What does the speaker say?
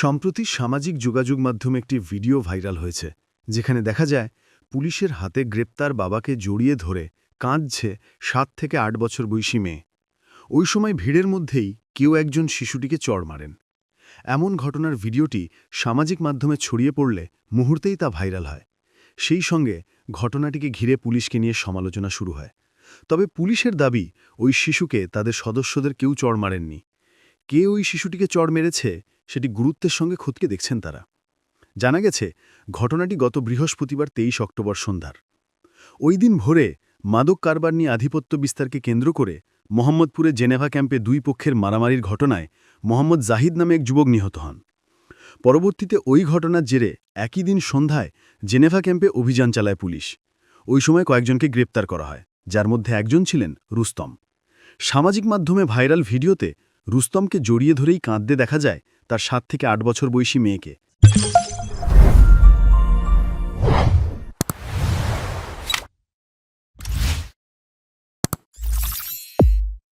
সম্প্রতি সামাজিক যোগাযোগ মাধ্যমে একটি ভিডিও ভাইরাল হয়েছে, যেখানে দেখা যায় পুলিশের হাতে গ্রেপ্তার বাবাকে জড়িয়ে ধরে কাঁদছে সাত থেকে আট বছর বয়সী মেয়ে। ওই সময় ভিড়ের মধ্যেই কেউ একজন শিশুটিকে চড় মারেন। এমন ঘটনার ভিডিওটি সামাজিক মাধ্যমে ছড়িয়ে পড়লে মুহূর্তেই তা ভাইরাল হয়। সেই সঙ্গে ঘটনাটিকে ঘিরে পুলিশকে নিয়ে সমালোচনা শুরু হয়। তবে পুলিশের দাবি, ওই শিশুকে তাদের সদস্যদের কেউ চড় মারেননি। কে ওই শিশুটিকে চড় মেরেছে, সেটি গুরুত্বের সঙ্গে খুদকে দেখছেন তারা। জানা গেছে, ঘটনাটি গত বৃহস্পতিবার তেইশ অক্টোবর সন্ধ্যার। ওই দিন ভোরে মাদক কারবার নিয়ে আধিপত্য বিস্তারকে কেন্দ্র করে মোহাম্মদপুরে জেনেভা ক্যাম্পে দুই পক্ষের মারামারির ঘটনায় মোহাম্মদ জাহিদ নামে এক যুবক নিহত হন। পরবর্তীতে ওই ঘটনার জেরে একই দিন সন্ধ্যায় জেনেভা ক্যাম্পে অভিযান চালায় পুলিশ। ওই সময় কয়েকজনকে গ্রেপ্তার করা হয়। যার মধ্যে একজন ছিলেন রুস্তম। সামাজিক মাধ্যমে ভাইরাল ভিডিওতে রুস্তমকে জড়িয়ে ধরেই কাঁদতে দেখা যায় তার সাত থেকে আট বছর বয়সী মেয়েকে।